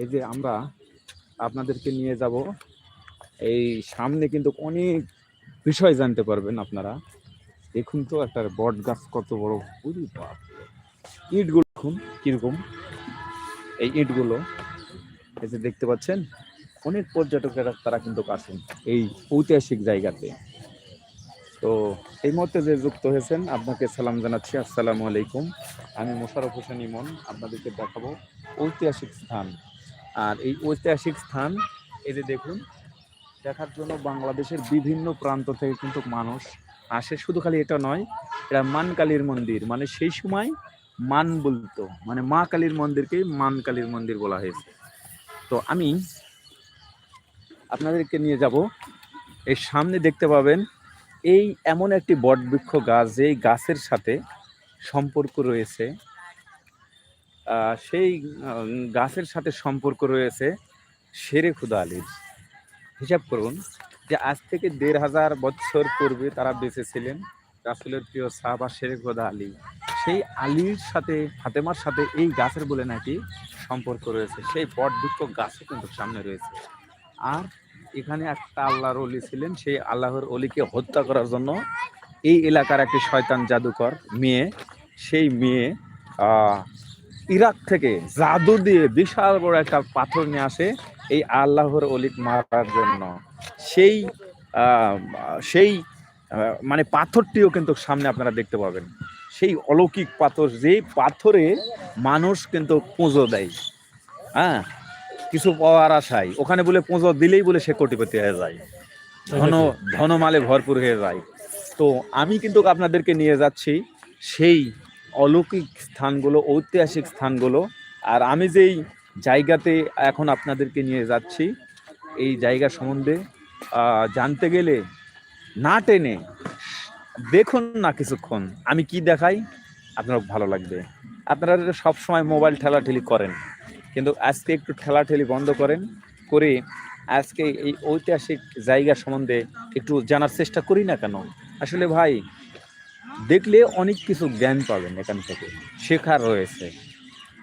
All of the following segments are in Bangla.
এই যে আমরা আপনাদেরকে নিয়ে যাব, এই সামনে কিন্তু অনেক বিষয় জানতে পারবেন আপনারা। দেখুন তো, একটা বট গাছ কত বড়। বাপ ইটগুলো দেখুন, কীরকম। এই ইটগুলো, এই যে দেখতে পাচ্ছেন, অনেক পর্যটকেরা তারা কিন্তু আসেন এই ঐতিহাসিক জায়গাতে। তো এই মুহূর্তে যে যুক্ত হয়েছেন, আপনাকে সালাম জানাচ্ছি। আসসালামু আলাইকুম। আমি মোশারফ হোসেন ইমন, আপনাদেরকে দেখাবো ঐতিহাসিক স্থান। আর এই ঐতিহাসিক স্থান, এই যে দেখুন, দেখার জন্য বাংলাদেশের বিভিন্ন প্রান্ত থেকে কিন্তু মানুষ আসে। শুধু খালি এটা নয়, এটা মান কালীর মন্দির। মানে সেই সময় মান বলতো। মানে মা কালীর মন্দিরকেই মান কালীর মন্দির বলা হয়েছে। তো আমি আপনাদেরকে নিয়ে যাব। এর সামনে দেখতে পাবেন, এই এমন একটি বটবৃক্ষ গাছ, যেই গাছের সাথে সম্পর্ক রয়েছে। সেই গাছের সাথে সম্পর্ক রয়েছে শেরে খুদা আলীর। হিসাব করুন যে আজ থেকে দেড় হাজার বছর পূর্বে তারা বেঁচে ছিলেন রাসুলের প্রিয় সাহাবা শেরে খুদা আলী। সেই আলীর সাথে, ফাতেমার সাথে এই গাছের বলে নাকি সম্পর্ক রয়েছে। সেই বটবৃক্ষ গাছও কিন্তু সামনে রয়েছে। আর এখানে একটা আল্লাহর অলি ছিলেন, সেই আল্লাহর অলিকে হত্যা করার জন্য এই এলাকার একটি শয়তান জাদুকর মেয়ে, সেই মেয়ে ইরাক থেকে জাদু দিয়ে বিশাল বড় একটা পাথর নিয়ে আসে এই আল্লাহর অলিক মারার জন্য। সেই সেই মানে পাথরটিও কিন্তু সামনে আপনারা দেখতে পাবেন। সেই অলৌকিক পাথর যেই পাথরে মানুষ কিন্তু পুজো দেয়। হ্যাঁ কিছু পাওয়ার আশায়। ওখানে বলে পুজো দিলেই বলে সে কোটিপতি হয়ে যায়। ধন, ধনমালে ভরপুর হয়ে যায়। তো আমি কিন্তু আপনাদেরকে নিয়ে যাচ্ছি সেই অলৌকিক স্থানগুলো, ঐতিহাসিক স্থানগুলো। আর আমি যেই জায়গাতে এখন আপনাদেরকে নিয়ে যাচ্ছি, এই জায়গা সম্বন্ধে জানতে গেলে না টেনে দেখুন না কিছুক্ষণ, আমি কি দেখাই, আপনার ভালো লাগবে। আপনারা সব সময় মোবাইল ঠেলাঠেলি করেন, কিন্তু আজকে একটু ঠেলাঠেলি বন্ধ করেন, করে আজকে এই ঐতিহাসিক জায়গা সম্বন্ধে একটু জানার চেষ্টা করি না কেন? আসলে ভাই দেখলে অনেক কিছু জ্ঞান পাবেন এখান থেকে, শেখার রয়েছে।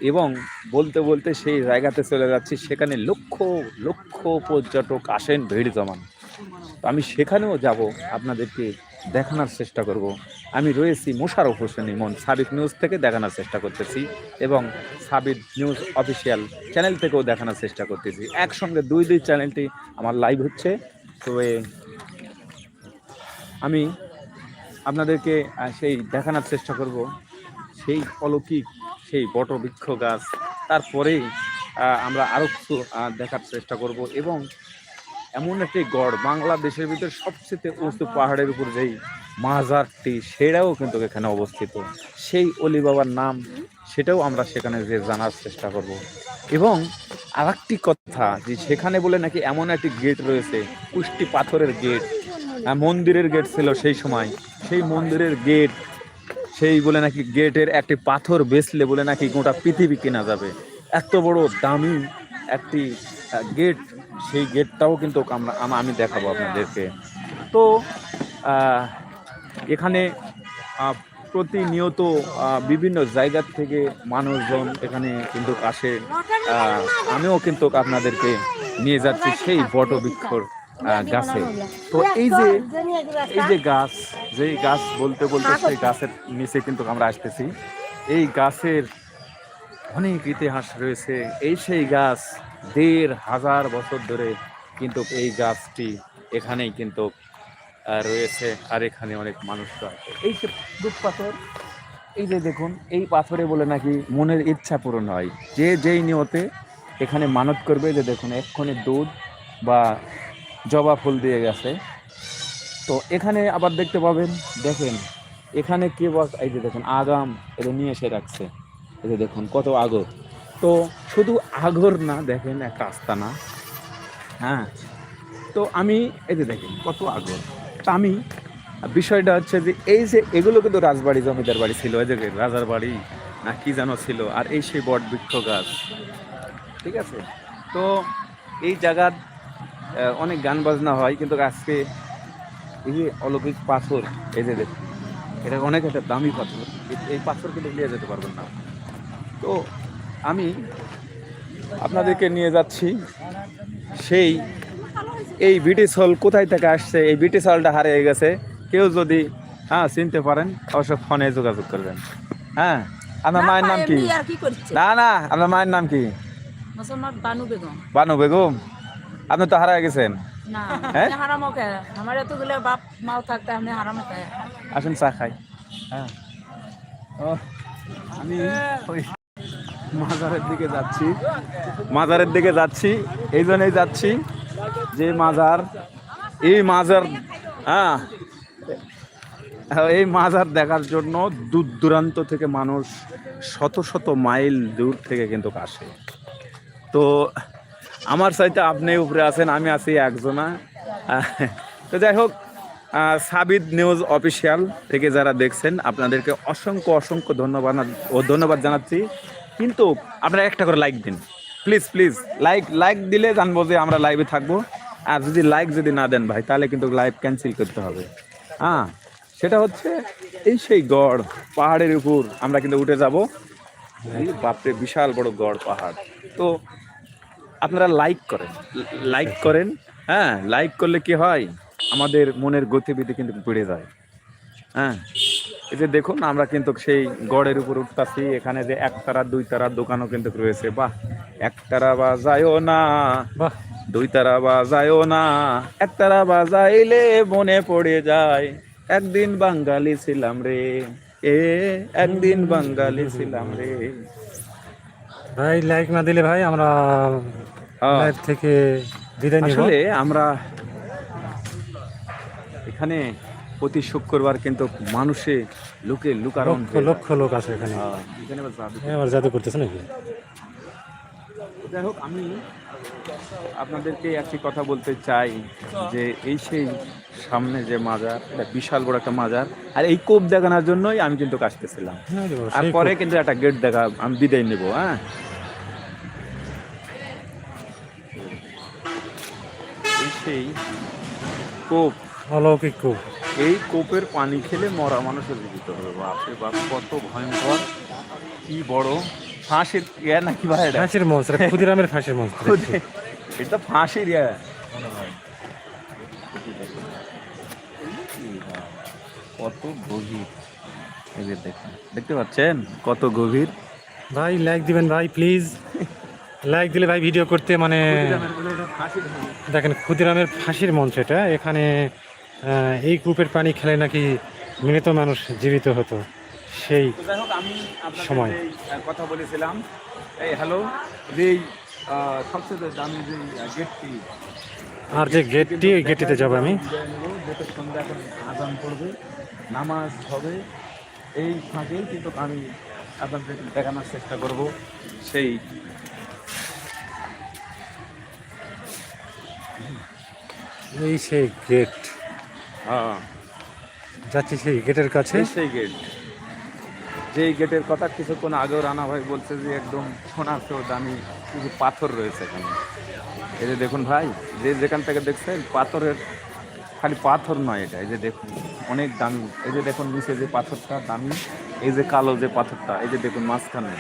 এবং বলতে বলতে সেই জায়গাতে চলে যাচ্ছি, সেখানে লক্ষ লক্ষ পর্যটক আসেন ভিড় জমান। তো আমি সেখানেও যাব, আপনাদেরকে দেখানোর চেষ্টা করব। আমি রয়েছি মোশারফ হোসেন ইমন সাবিক নিউজ থেকে দেখানোর চেষ্টা করতেছি এবং সাবিক নিউজ অফিসিয়াল চ্যানেল থেকেও দেখানোর চেষ্টা করতেছি। একসঙ্গে দুই দুই চ্যানেলটি আমার লাইভ হচ্ছে। তো আমি আপনাদেরকে সেই দেখানোর চেষ্টা করব। সেই অলৌকিক, সেই বটবৃক্ষ গাছ, তারপরেই আমরা আরও কিছু দেখার চেষ্টা করব এবং এমন একটি গড় বাংলাদেশের ভিতরে সবচেয়ে উঁচু পাহাড়ের উপর যেই মাজারটি, সেটাও কিন্তু এখানে অবস্থিত। সেই অলি বাবার নাম, সেটাও আমরা সেখানে যে জানার চেষ্টা করব। এবং আর একটি কথা, যে সেখানে বলে নাকি এমন একটি গেট রয়েছে, পুষ্টি পাথরের গেট মন্দিরের গেট ছিল সেই সময়। সেই মন্দিরের গেট সেই বলে নাকি গেটের একটি পাথর বেচলে বলে নাকি গোটা পৃথিবী কেনা যাবে। এত বড় দামি একটি গেট সেই গেটটাও কিন্তু আমরা, আমি দেখাবো আপনাদেরকে। তো এখানে প্রতিনিয়ত বিভিন্ন জায়গা থেকে মানুষজন এখানে কিন্তু আসে। আমিও কিন্তু আপনাদেরকে নিয়ে যাচ্ছি সেই বটবৃক্ষর গাছে। তো এই যে এই যে গাছ যেই গাছ বলতে বলতে সেই গাছের নিচে কিন্তু আমরা আসতেছি। এই গাছের অনেক ইতিহাস রয়েছে। এই সেই গাছ দেড় হাজার বছর ধরে কিন্তু এই গাছটি এখানেই কিন্তু রয়েছে আর এখানে অনেক মানুষ আছে এই যে দুধ পাথর এই যে দেখুন এই পাথরে বলে নাকি মনের ইচ্ছা পূরণ হয়। যে যেই নিয়তে এখানে মানত করবে যে দেখুন এক্ষণে দুধ বা জবা ফুল দিয়ে গেছে। তো এখানে আবার দেখতে পাবেন, দেখেন, এখানে কে বস, এই যে দেখুন, আগাম, এটা নিয়ে এসে রাখছে। এই যে দেখুন, কত আগর। তো শুধু আগর না, দেখেন, একটা আস্তানা। হ্যাঁ তো আমি, এই যে দেখেন, কত আগর। তা আমি, বিষয়টা হচ্ছে যে, এই যে এগুলো কিন্তু রাজবাড়ি, জমিদার বাড়ি ছিল, এই যে রাজার বাড়ি, না কি যেন ছিল, আর এই সেই বট বৃক্ষ গাছ। ঠিক আছে? তো এই জায়গার অনেক গান বাজনা হয় কিন্তু আজকে এই যে অলৌকিক পাথর এই যে দেখুন এটা অনেক একটা দামি পাথর এই- পাথর কিন্তু নিয়ে যেতে পারবেন না। তো আমি আপনাদেরকে নিয়ে যাচ্ছি সেই এই ব্রিটিশ হল কোথায় থেকে আসছে এই ব্রিটিশ হলটা হারিয়ে গেছে। কেউ যদি হ্যাঁ চিনতে পারেন অবশ্য ফোনে যোগাযোগ করবেন। হ্যাঁ আপনার মায়ের নাম কি? না না আপনার মায়ের নাম কি? বানু বেগম। বানু বেগম? আপনি তো হারায় গেছেন। হ্যাঁ? আমার এতগুলো বাপ মাও থাকতে আপনি হারামো আসুন চা খাই। হ্যাঁ। ও, আমি মাজারের দিকে যাচ্ছি। মাজারের দিকে যাচ্ছি। এই জন্যই যাচ্ছি যে মাজার এই মাজার হ্যাঁ। এই মাজার দেখার জন্য দূর দূরান্ত থেকে মানুষ শত শত মাইল দূর থেকে কিন্তু আসে। তো আমার সাইতে আপনি উপরে আছেন, আমি আছি একজনা। তো যাই হোক সাবিদ নিউজ অফিসিয়াল থেকে যারা দেখছেন, আপনাদেরকে অসংখ্য অসংখ্য ধন্যবাদ ও ধন্যবাদ জানাচ্ছি। কিন্তু আপনারা একটা করে লাইক দিন। প্লিজ প্লিজ লাইক লাইক দিলে জানব যে আমরা লাইভে থাকব। আর যদি লাইক যদি না দেন ভাই, তাহলে কিন্তু লাইভ ক্যান্সেল করতে হবে। হ্যাঁ সেটা হচ্ছে এই সেই গড়, পাহাড়ের উপর আমরা কিন্তু উঠে যাব। বাপরে, বিশাল বড় গড় পাহাড়। তো আপনারা লাইক করেন। লাইক করেন। হ্যাঁ লাইক করলে কি হয়? আমাদের মনের গতিবিধি কিন্তু বেড়ে যায়। হ্যাঁ এই যে দেখুন আমরা কিন্তু সেই গড়ের উপর উঠতাছি। এখানে যে এক তারা দুই তারার দোকানও কিন্তু রয়েছে। বাহ এক তারা বাজায়ও না। বাহ। দুই তারা বাজায়ও না। এক তারা বাজাইলে মনে পড়ে যায়। একদিন বাঙালি ছিলাম রে। এ একদিন বাঙালি ছিলাম রে। ভাই লাইক না দিলে ভাই আমরা। লাইভ থেকে বিদায় নিব। আসলে আমরা এখানে প্রতি শুক্রবার কিন্তু মানুষে লোকে লুকারণ লক্ষ লক্ষ লোক আছে এখানে। এখানে জাদু করতেছে নাকি? যাই হোক আমি আপনাদেরকে একটি কথা বলতে চাই যে এই সেই সামনে যে মাজার এটা বিশাল বড় একটা মাজার। আর এই কোপ দেখানোর জন্যই আমি কিন্তু কাজতেছিলাম হ্যাঁ আর পরে কিন্তু একটা গেট দেখা আমি বিদায় নেব হ্যাঁ? এই সেই কোপ। অলৌকিক খুব এই কোপের পানি খেলে মরা মানুষের জীবিত হবে। বাপরে বাপ কত ভয়ঙ্কর। কি বড় ফাঁসের ইয়া নাকি ভাই এটা? ফাঁসির মঞ্চ ক্ষুদিরামের ফাঁসির মঞ্চ এটা ফাঁসের ইয়া। কত গভীর। যে দেখুন দেখতে পাচ্ছেন? কত গভীর। ভাই লাইক দিবেন ভাই প্লিজ লাইক দিলে ভাই ভিডিও করতে মানে দেখেন ক্ষুদিরামের ফাঁসির মঞ্চ এটা। এখানে এই কূপের পানি খেলে নাকি মৃত মানুষ জীবিত হতো। সেই যাই হোক আমি সময়। যেই, কথা বলেছিলাম এই হ্যালো যে আহ, সবচেয়ে দামি যে গেটটি আর যে গেটটি ওই গেটটিতে যাব আমি। গেটের সন্ধ্যা এখন আজান পড়বে নামাজ হবে এই ফাঁকেই কিন্তু আমি আপনাদের দেখানোর চেষ্টা করব সেই। এই সেই গেট হ্যাঁ। যাচ্ছি সেই গেটের কাছে। সেই গেট যেই গেটের কথা কিছুক্ষণ আগেও রানা ভাই বলছে যে একদম সোনা চেয়েও দামি কিছু পাথর রয়েছে এখানে। এই যে দেখুন ভাই, যে যেখান থেকে দেখছেন, পাথরের খালি পাথর নয় এটা, এই যে দেখুন, অনেক দামি। এই যে দেখুন নিচে যে পাথরটা দামি, এই যে কালো যে পাথরটা, এই যে দেখুন মাঝখানে।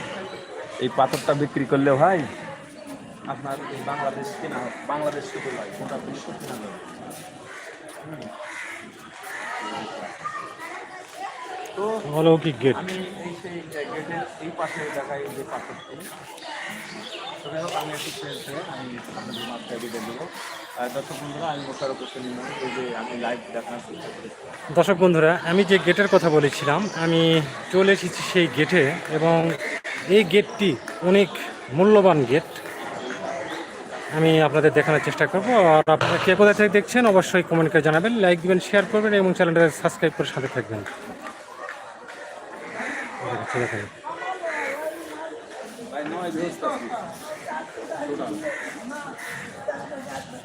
এই পাথরটা বিক্রি করলে ভাই আপনার বাংলাদেশ কিনা, বাংলাদেশ শুধু গোটা বিশ্ব কিনা যাবে তো অলৌকিক গেট আমি এই সেই গেটের এই পাশে দেখাই যে পাথরটি। তবে হোক আমি একটু চেয়েছে আমি আপনাদের মাত্রায় বিদায় দেবো। দর্শক বন্ধুরা আমি মোশার হোসেন এই যে আমি লাইভ দেখানোর চেষ্টা করেছি দর্শক বন্ধুরা আমি যে গেটের কথা বলেছিলাম আমি চলে এসেছি সেই গেটে এবং এই গেটটি অনেক মূল্যবান গেট আমি আপনাদের দেখানোর চেষ্টা করব। আর আপনারা কে কোথা থেকে দেখছেন অবশ্যই কমেন্ট করে জানাবেন লাইক দিবেন শেয়ার করবেন এবং চ্যানেলটা সাবস্ক্রাইব করে সাথে থাকবেন। দেখেন।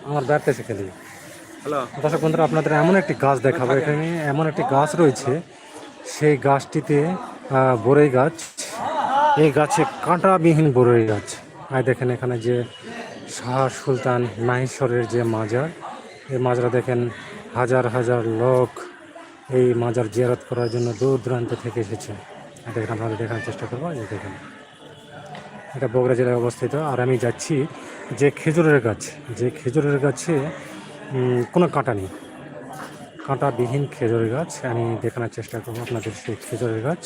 আমার ব্যর্থেছে খালি। হ্যালো। দর্শক বন্ধুরা আপনাদের এমন একটি গাছ দেখাবো এখানে এমন একটি গাছ রয়েছে সেই গাছটিতে বরই গাছ এই গাছে কাঁটাবিহীন বরই গাছ। আর দেখেন এখানে যে শাহ সুলতান মাহেশ্বরের যে মাজার এই মাজারা দেখেন হাজার হাজার লোক এই মাজার জিয়ারত করার জন্য দূর দূরান্ত থেকে এসেছে। দেখেন, আপনাদের দেখানোর চেষ্টা করব। এই দেখেন, এটা বগুড়া জেলায় অবস্থিত। আর আমি যাচ্ছি যে খেজুরের গাছ। যে খেজুরের গাছে কোনো কাঁটা নেই। কাঁটাবিহীন খেজুরের গাছ। আমি দেখানোর চেষ্টা করব আপনাদের সেই খেজুরের গাছ।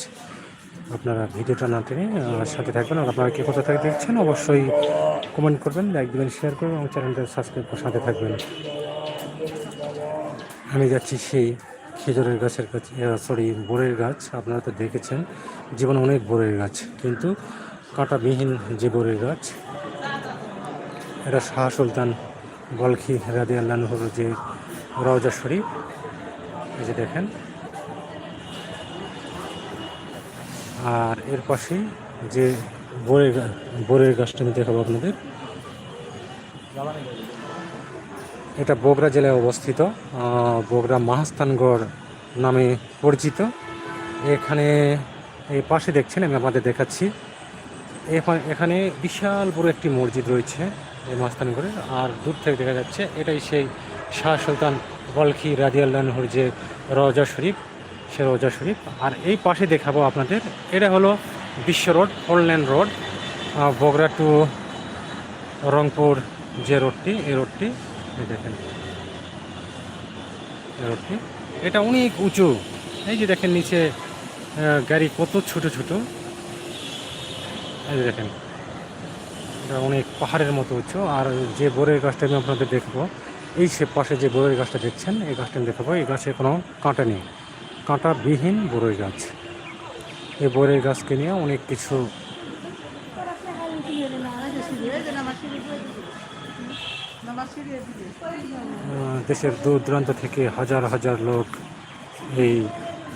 আপনারা ভিডিওটা না টেনে সাথে থাকবেন। আর আপনারা কে কোথা থেকে দেখছেন, অবশ্যই কমেন্ট করবেন, লাইক দেবেন, শেয়ার করবেন, এবং চ্যানেলটা সাবস্ক্রাইব করে সাথে থাকবেন। আমি যাচ্ছি সেই খেজুরের গাছের কাছে সরি বোরের গাছ, আপনারা তো দেখেছেন, জীবনে অনেক বোরের গাছ, কিন্তু কাঁটাবিহীন যে বোরের গাছ, এটা শাহ সুলতান বলখি রাদি আল্লাহর যে রওজা শরীফ, এই যে দেখেন। আর এর পাশেই যে বোরের বোরের গাছটা আমি দেখাবো আপনাদের। এটা বগুড়া জেলায় অবস্থিত বগুড়া মহাস্থানগড় নামে পরিচিত। এখানে এই পাশে দেখছেন, আমি আপনাদের দেখাচ্ছি। এখানে বিশাল বড় একটি মসজিদ রয়েছে এই মহাস্থানগড়ে, আর দূর থেকে দেখা যাচ্ছে এটাই সেই শাহ সুলতান বলখি রাজিয়াল্লাহর যে রজা শরীফ, সে রওজা শরীফ। আর এই পাশে দেখাবো আপনাদের, এটা হলো বিশ্ব road four lane road Bogura to Rangpur যে রোডটি, এই রোডটি। দেখেন এটা অনেক উঁচু। এই যে দেখেন নিচে গাড়ি কত ছোট ছোট। এই যে দেখেন, এটা অনেক পাহাড়ের মতো উঁচু। আর যে বোরের গাছটা আমি আপনাদের দেখব, এই সে পাশে যে বোরের গাছটা দেখছেন, এই গাছটা আমি দেখাবো। এই গাছে কোনো কাঁটা নেই। কাঁটাবিহীন বড়ই গাছ। এই বড়ই গাছকে নিয়ে অনেক কিছু দেশের দূর দূরান্ত থেকে হাজার হাজার লোক এই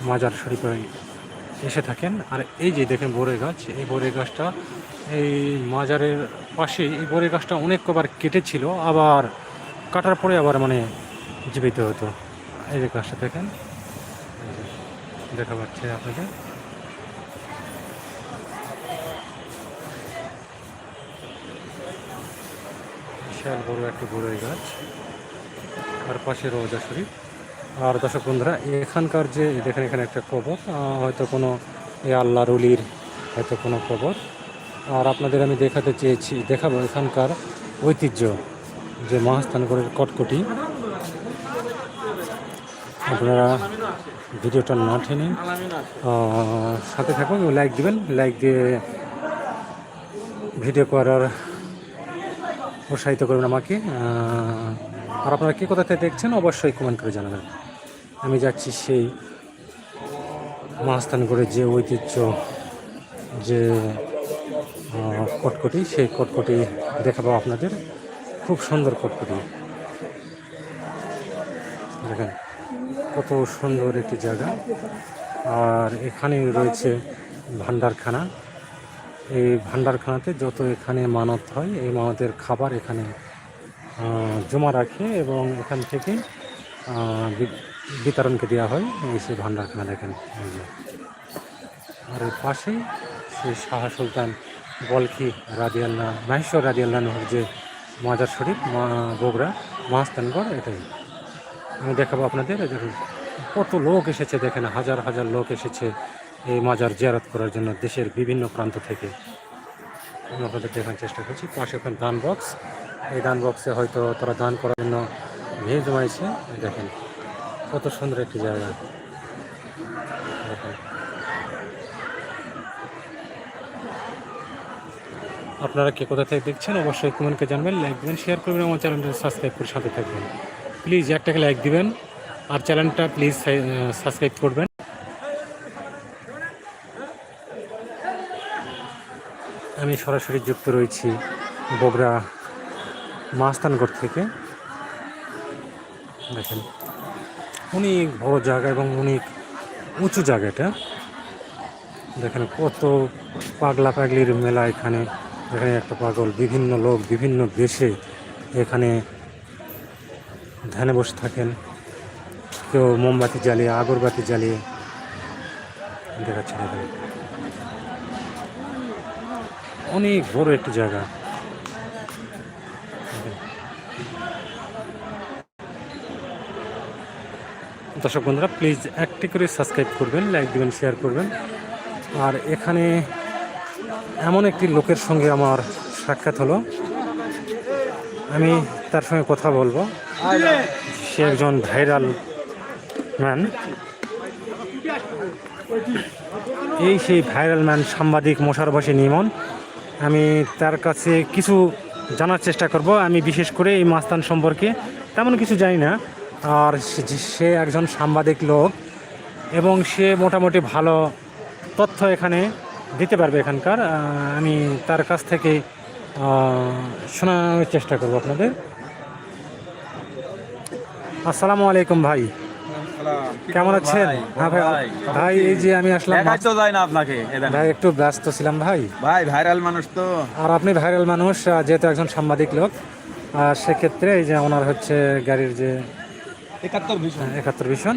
মাজার শরীফে এসে থাকেন। আর এই যে দেখেন বড়ই গাছ, এই বড়ই গাছটা এই মাজারের পাশে এই বড়ই গাছটা অনেক কবার কেটেছিল, আবার কাটার পরে আবার মানে জীবিত হতো। এই যে গাছটা দেখেন দেখা পাচ্ছে আপনাদের। বিশাল বড় একটা বড়ই গাছ। আর পাশে রোজা শরীফ। আর দর্শক বন্ধুরা, এখানকার যে, দেখেন এখানে একটা কবর হয়তো কোনো এ আল্লাহ রুলির হয়তো কোনো কবর। আর আপনাদের আমি দেখাতে চেয়েছি, দেখাবো এখানকার ঐতিহ্য, যে মহাস্থানগড়ের কটকটি। আপনারা ভিডিওটা না টেনে সাথে থাকুন, লাইক দিবেন, লাইক দিয়ে ভিডিও করার উৎসাহিত করবেন আমাকে। আর আপনারা কী কোথা থেকে দেখছেন, অবশ্যই কমেন্ট করে জানাবেন। আমি যাচ্ছি সেই মহাস্থানগড়ের যে ঐতিহ্য, যে কটকটি, সেই কটকটি দেখাবো আপনাদের। খুব সুন্দর কটকটি। দেখেন, কত সুন্দর একটি জায়গা। আর এখানে রয়েছে ভান্ডারখানা এই ভান্ডারখানাতে যত এখানে মানত হয়, এই মানতের খাবার এখানে জমা রাখে এবং এখান থেকে বিতরণকে দেওয়া হয় এই সেই দেখেন এই যে। আর এর পাশেই সেই শাহ সুলতান বলকি রাজিয়াল্লাহ মাহেশ্বর রাজিয়াল্লাহর যে মাজার শরীফ, মা বগুড়া মহাস্থানগড়, এটাই আমি দেখাবো আপনাদের দেখুন, কত লোক এসেছে দেখেন, হাজার হাজার লোক এসেছে এই মাজার জিয়ারত করার জন্য দেশের বিভিন্ন প্রান্ত থেকে আমি আপনাদের দেখার চেষ্টা করছি, পাশে ওখানে দান বক্স এই দান বক্সে হয়তো তারা দান করার জন্য ভিড় জমাইছে। দেখেন, কত সুন্দর একটি জায়গা। আপনারা কে কোথা থেকে দেখছেন, অবশ্যই কমেন্টকে জানবেন, লাইক দেবেন শেয়ার করবেন, আমার চ্যানেলটা সাবস্ক্রাইব করে সাথে থাকবেন। প্লিজ একটাকে লাইক দিবেন, আর চ্যানেলটা প্লিজ সাবস্ক্রাইব করবেন। আমি সরাসরি যুক্ত রয়েছি বগুড়া মাস্তানগড় থেকে। দেখেন, অনেক বড় জায়গা এবং অনেক উঁচু জায়গা এটা দেখেন কত পাগলা পাগলির মেলা এখানে। এখানে একটা পাগল, বিভিন্ন লোক, বিভিন্ন দেশে এখানে ধ্যানে বসে থাকেন। কেউ মোমবাতি জ্বালিয়ে, আগরবাতি জ্বালিয়ে দেখাচ্ছে অনেক বড় একটি জায়গা। দর্শক বন্ধুরা প্লিজ একটি করে সাবস্ক্রাইব করবেন লাইক দিবেন শেয়ার করবেন। আর এখানে এমন একটি লোকের সঙ্গে আমার সাক্ষাৎ হলো। আমি তার সঙ্গে কথা বলব। সে একজন ভাইরাল ম্যান এই সেই ভাইরাল ম্যান সাংবাদিক মোশারবাসী নিমন। আমি তার কাছে কিছু জানার চেষ্টা করব। আমি বিশেষ করে এই মাস্তান সম্পর্কে তেমন কিছু জানি না। আর সে- একজন সাংবাদিক লোক এবং সে মোটামুটি ভালো তথ্য এখানে দিতে পারবে এখানকার। আমি তার কাছ থেকে শোনানোর চেষ্টা করব আপনাদের। আসসালামু আলাইকুম ভাই। কেমন আছেন? হ্যাঁ ভাই ভাই এই যে আমি আসলাম তো যায় না আপনাকে ভাই একটু ব্যস্ত ছিলাম ভাই। ভাই ভাইরাল মানুষ তো। আর আপনি ভাইরাল মানুষ যেহেতু একজন সাংবাদিক লোক আর সেক্ষেত্রে এই যে ওনার হচ্ছে গাড়ির যে একাত্তর ভীষণ। একাত্তর ভীষণ।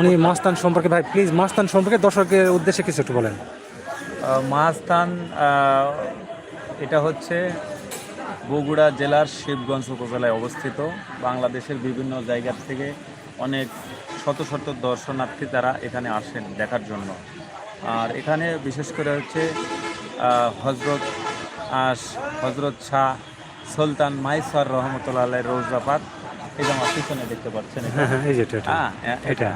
উনি মস্তান সম্পর্কে ভাই প্লিজ মস্তান সম্পর্কে দর্শকের উদ্দেশ্যে কিছু একটু বলেন। মাস্তান এটা হচ্ছে বগুড়া জেলার শিবগঞ্জ উপজেলায় অবস্থিত। বাংলাদেশের বিভিন্ন জায়গা থেকে অনেক শত শত দর্শনার্থী তারা এখানে আসেন দেখার জন্য। আর এখানে বিশেষ করে হচ্ছে হজরত হজরত শাহ সুলতান মাইসার রহমতুল্লাহ রোজাপাত এই যে আমার পিছনে দেখতে পাচ্ছেন হ্যাঁ হ্যাঁ এই এটা হ্যাঁ এটা।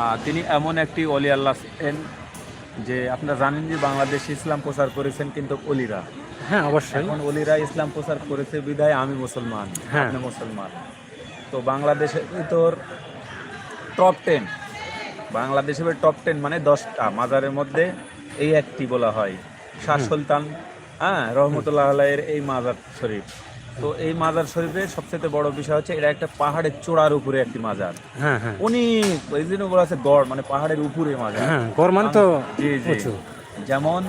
আহ, তিনি এমন একটি অলি আল্লাহ যে আপনারা জানেন যে বাংলাদেশ ইসলাম প্রচার করেছেন কিন্তু অলিরা। হ্যাঁ অবশ্যই। এখন অলিরা ইসলাম প্রচার করেছে বিদায় আমি মুসলমান হ্যাঁ। আপনি মুসলমান। তো বাংলাদেশের ভিতর টপ টেন বাংলাদেশের টপ টেন মানে দশটা মাজারের মধ্যে এই একটি বলা হয়। শাহ সুলতান হ্যাঁ রহমতুল্লাহ আলাইয়ের এই মাজার শরীফ। তো এই মাজার শরীফের সবচেয়ে বড় বিষয় হচ্ছে এটা একটা পাহাড়ের চূড়ার উপরে একটি মাজার। হ্যাঁ হ্যাঁ। উনি এই জন্য বলা আছে গড় মানে পাহাড়ের উপরে মাজার। হ্যাঁ গরমান তো জি জি। যেমন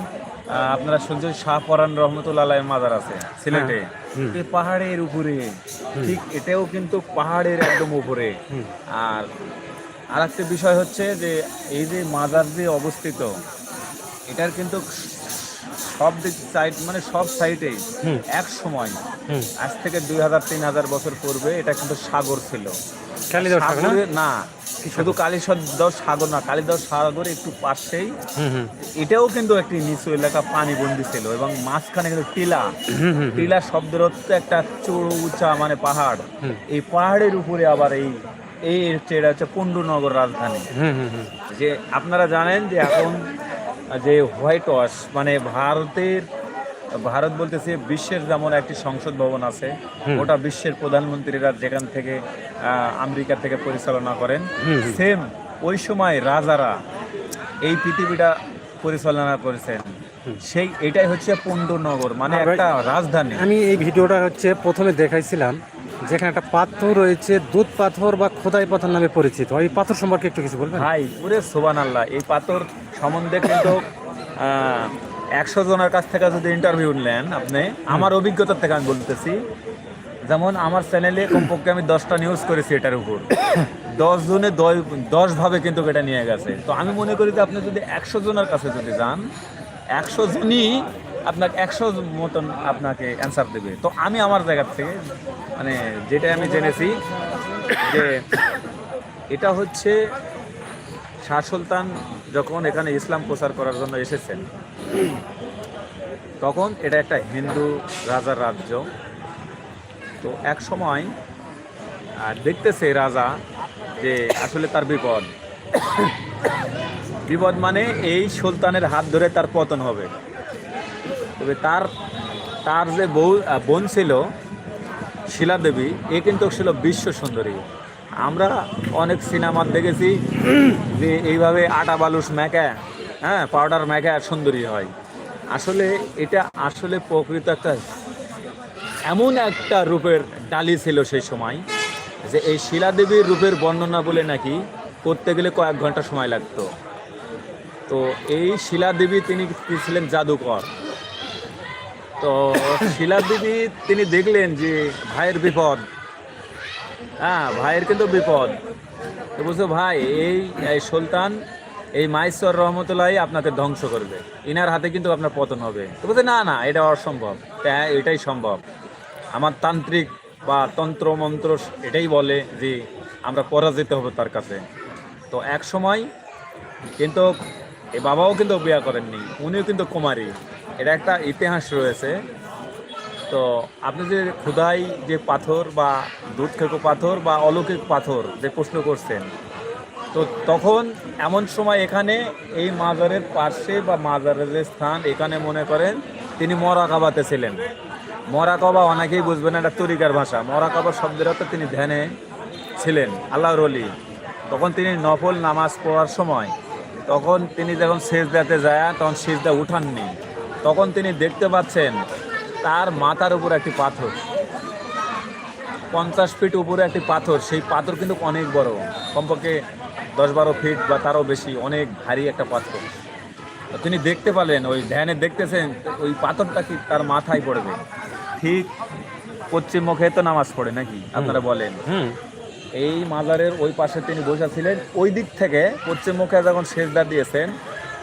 আপনারা শুনছেন শাহপরান রহমতুল্লাহ আলাইয়ের মাজার আছে সিলেটে। এই পাহাড়ের উপরে। ঠিক এটাও কিন্তু পাহাড়ের একদম উপরে। আর আর একটা বিষয় হচ্ছে যে এই যে মাজার যে অবস্থিত এটার কিন্তু সব দিক সাইড মানে সব সাইডে। এক সময়। আজ থেকে দুই হাজার তিন হাজার বছর পূর্বে এটা কিন্তু সাগর ছিল। না? শুধু কালীসদর সাগর না কালীদর সাগর একটু পাশেই। এটাও কিন্তু একটি নিচু এলাকা পানি বন্দি ছিল এবং মাঝখানে কিন্তু টিলা। হুম হুম টিলা শব্দের অর্থ একটা চড় উঁচা মানে পাহাড়। এই পাহাড়ের উপরে আবার এই এই হচ্ছে এটা হচ্ছে পণ্ডুনগর রাজধানী। যে আপনারা জানেন যে এখন যে হোয়াইট ওয়াশ মানে ভারতের ভারত বলতেছে বিশ্বের যেমন একটি সংসদ ভবন আছে। ওটা বিশ্বের প্রধানমন্ত্রীরা যেখান থেকে আমেরিকা থেকে পরিচালনা করেন। সেম ওই সময় রাজারা এই পৃথিবীটা পরিচালনা করেছেন। সেই এটাই হচ্ছে পণ্ডনগর মানে একটা রাজধানী। আমি এই ভিডিওটা হচ্ছে প্রথমে দেখাইছিলাম যেখানে একটা পাথর রয়েছে দুধ পাথর বা খোদাই পাথর নামে পরিচিত। এই পাথর সম্পর্কে একটু কিছু বলবেন? ভাই পুরে সোবান আল্লাহ এই পাথর সম্বন্ধে কিন্তু একশো জনের কাছ থেকে যদি ইন্টারভিউ নেন আপনি, আমার অভিজ্ঞতা থেকে আমি বলতেছি, যেমন আমার চ্যানেলে কমপক্ষে আমি দশটা নিউজ করেছি এটার উপর। দশ জনে দশ- ভাবে কিন্তু এটা নিয়ে গেছে। তো আমি মনে করি যে আপনি যদি একশো জনের কাছে যদি যান, একশো জনই আপনাকে একশো মতন আপনাকে অ্যান্সার দেবে। তো আমি আমার জায়গা থেকে মানে যেটা আমি জেনেছি, যে এটা হচ্ছে শাহ সুলতান যখন এখানে ইসলাম প্রচার করার জন্য এসেছেন, তখন এটা একটা হিন্দু রাজার রাজ্য। তো এক সময় দেখতেছে রাজা যে আসলে তার বিপদ। বিপদ মানে এই সুলতানের হাত ধরে তার পতন হবে। তবে তার তার যে বউ বোন ছিল শিলাদেবী, এ কিন্তু ছিল বিশ্ব সুন্দরী। আমরা অনেক সিনেমা দেখেছি যে এইভাবে আটা বালুস মেকা হ্যাঁ পাউডার মেকা সুন্দরী হয়। আসলে এটা আসলে প্রকৃত একটা এমন একটা রূপের ডালি ছিল সেই সময় যে এই শিলা দেবীর রূপের বর্ণনা বলে নাকি করতে গেলে কয়েক ঘণ্টা সময় লাগতো। তো এই শিলা দেবী তিনি ছিলেন জাদুকর। তো শিলা দেবী তিনি দেখলেন যে ভাইয়ের বিপদ হ্যাঁ ভাইয়ের কিন্তু বিপদ। বুঝছ ভাই, এই সুলতান, এই মাইশ্বর রহমতুল্লাহ আপনাকে ধ্বংস করবে। ইনার হাতে কিন্তু আপনার পতন হবে। তো বলছে না না, এটা অসম্ভব। এটাই সম্ভব। আমার তান্ত্রিক বা তন্ত্র মন্ত্র এটাই বলে যে আমরা পরাজিত হব তার কাছে। তো এক সময় কিন্তু এ বাবাও কিন্তু বিয়া করেননি, উনিও কিন্তু কুমারী। এটা একটা ইতিহাস রয়েছে। তো আপনি যে ক্ষুদাই যে পাথর বা দুধ খেকো পাথর বা অলৌকিক পাথর যে প্রশ্ন করছেন, তো তখন এমন সময় এখানে এই মাজারের পাশে বা মাজারের যে স্থান, এখানে মনে করেন তিনি মরাকাবাতে ছিলেন। মরাকাবা অনেকেই বুঝবেন এটা তরিকার ভাষা। মরাকাবা শব্দের অর্থ তিনি ধ্যানে ছিলেন, আল্লাহর অলি তখন তিনি নফল নামাজ পড়ার সময়, তখন তিনি যখন সেজদাতে যায়, তখন সেজদা উঠাননি। তখন তিনি দেখতে পাচ্ছেন তার মাথার উপর একটি পাথর। পঞ্চাশ ফিট উপরে একটি পাথর। সেই পাথর কিন্তু অনেক বড়। কমপক্ষে দশ বারো ফিট বা তারও বেশি অনেক ভারী একটা পাথর। তিনি দেখতে পেলেন ওই ধ্যানে দেখতেছেন ওই পাথরটা কি তার মাথায় পড়বে? ঠিক পশ্চিম মুখে তো নামাজ পড়ে নাকি? আপনারা বলেন। হুম। এই মাজারের ওই পাশে তিনি বসেছিলেন ওই দিক থেকে পশ্চিম মুখে যখন সেজদা দিয়েছেন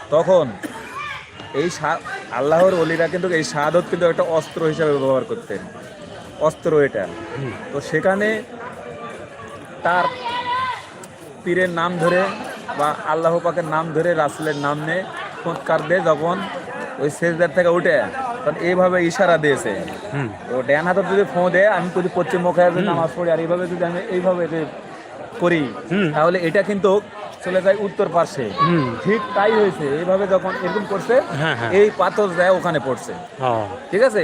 তখন এই সা- আল্লাহর অলিরা কিন্তু এই শাহাদত কিন্তু একটা অস্ত্র হিসাবে ব্যবহার করতেন। অস্ত্র এটা। তো সেখানে তার পীরের নাম ধরে বা আল্লাহ পাকের নাম ধরে রাসুলের নাম নিয়ে ফুৎকার দিয়ে যখন ওই সেজদার থেকে উঠে। তখন এইভাবে ইশারা দিয়েছে। ও ড্যান হাতত যদি ফোঁ দেয় আমি যদি পশ্চিম মুখে যদি নামাজ পড়ি আর এইভাবে যদি আমি এইভাবে করি তাহলে এটা কিন্তু চলে যায় উত্তর পার্শ্বে। ঠিক তাই হয়েছে এইভাবে যখন এরকম করছে হ্যাঁ হ্যাঁ। এই পাথর যায় ওখানে পড়ছে। ঠিক আছে।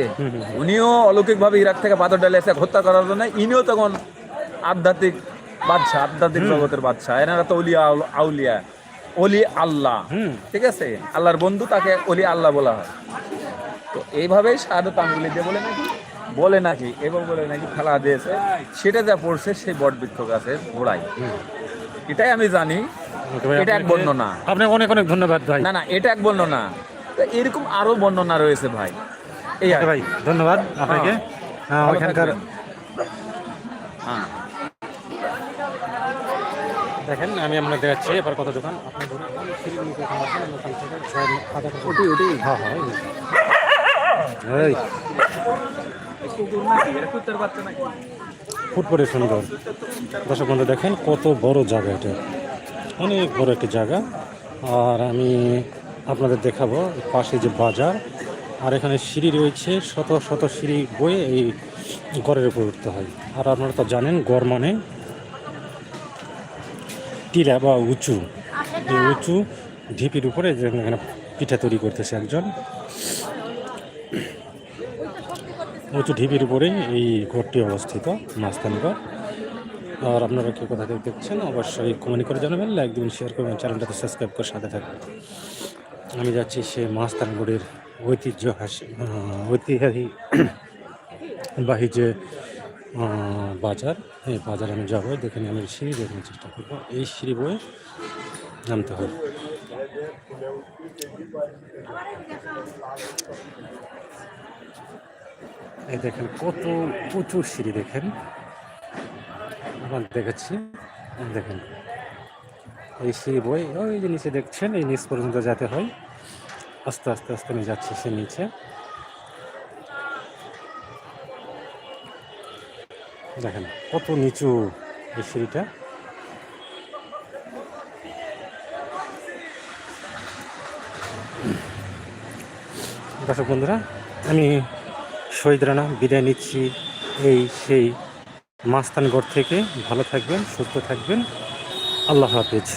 উনিও অলৌকিকভাবে ইরাক থেকে পাথর ডালে এসে হত্যা করার জন্য ইনিও তখন আধ্যাত্মিক বাদশাহ আধ্যাত্মিক জগতের বাদশাহ। এনারা তো অলিয়া আউলিয়া অলি আল্লাহ। ঠিক আছে? আল্লাহর বন্ধু তাকে অলি আল্লাহ বলা হয়। তো এইভাবেই শাহাদত আঙ্গুলি দিয়ে বলে নাকি? বলে নাকি এবং বলে নাকি খেলা দিয়েছে। সেটা যা পড়ছে সেই বট বৃক্ষ গাছের গোড়ায় এটাই আমি জানি। এটা এক বর্ণনা। আপনাকে অনেক অনেক ধন্যবাদ ভাই। না না এটা এক বর্ণনা। তো এরকম আরও বর্ণনা রয়েছে ভাই। এই আর ভাই ধন্যবাদ আপনাকে। হ্যাঁ, ওইখানকার হ্যাঁ। দেখেন আমি আপনাকে দেখাচ্ছি এবার কত দোকান? আপনি ফুটপরে সুন্দর। দর্শক বন্ধু, দেখেন কত বড় জায়গা এটা। অনেক বড় একটি জায়গা। আর আমি আপনাদের দেখাবো পাশে যে বাজার। আর এখানে সিঁড়ি রয়েছে, শত শত সিঁড়ি বয়ে এই গড়ের উপর উঠতে হয়। আর আপনারা তো জানেন গড় মানে টিলা বা উঁচু। উঁচু ঢিপির উপরে এখানে পিঠা তৈরি করতেছে একজন। উঁচু ঢিপির উপরে এই ঘরটি অবস্থিত ঘর। আর আপনারা কে কোথা থেকে দেখছেন, অবশ্যই কমেন্ট করে জানাবেন লাইক দিবেন শেয়ার করবেন চ্যানেলটাতে সাবস্ক্রাইব করে সাথে থাকবেন। আমি যাচ্ছি সে মাস্তানগড়ের ঐতিহ্য হাসি ঐতিহাসিক বাহি যে বাজার, এই বাজারে আমি যাব, দেখে নিয়ে আমি সিঁড়ি দেখানোর চেষ্টা করব। এই সিঁড়ি বয়ে নামতে হবে। এই দেখেন কত প্রচুর সিঁড়ি দেখেন। আমার দেখাচ্ছি। দেখেন, এই সিঁড়ি বই ওই যে নিচে দেখছেন, এই নিচ পর্যন্ত যেতে হয়। আস্তে আস্তে আস্তে আমি যাচ্ছি সে নিচে। দেখেন কত নিচু এই সিঁড়িটা। দর্শক বন্ধুরা, আমি শহীদ রানা বিদায় নিচ্ছি এই সেই মাস্তানগড় থেকে। ভালো থাকবেন সুস্থ থাকবেন। আল্লাহ হাফেজ।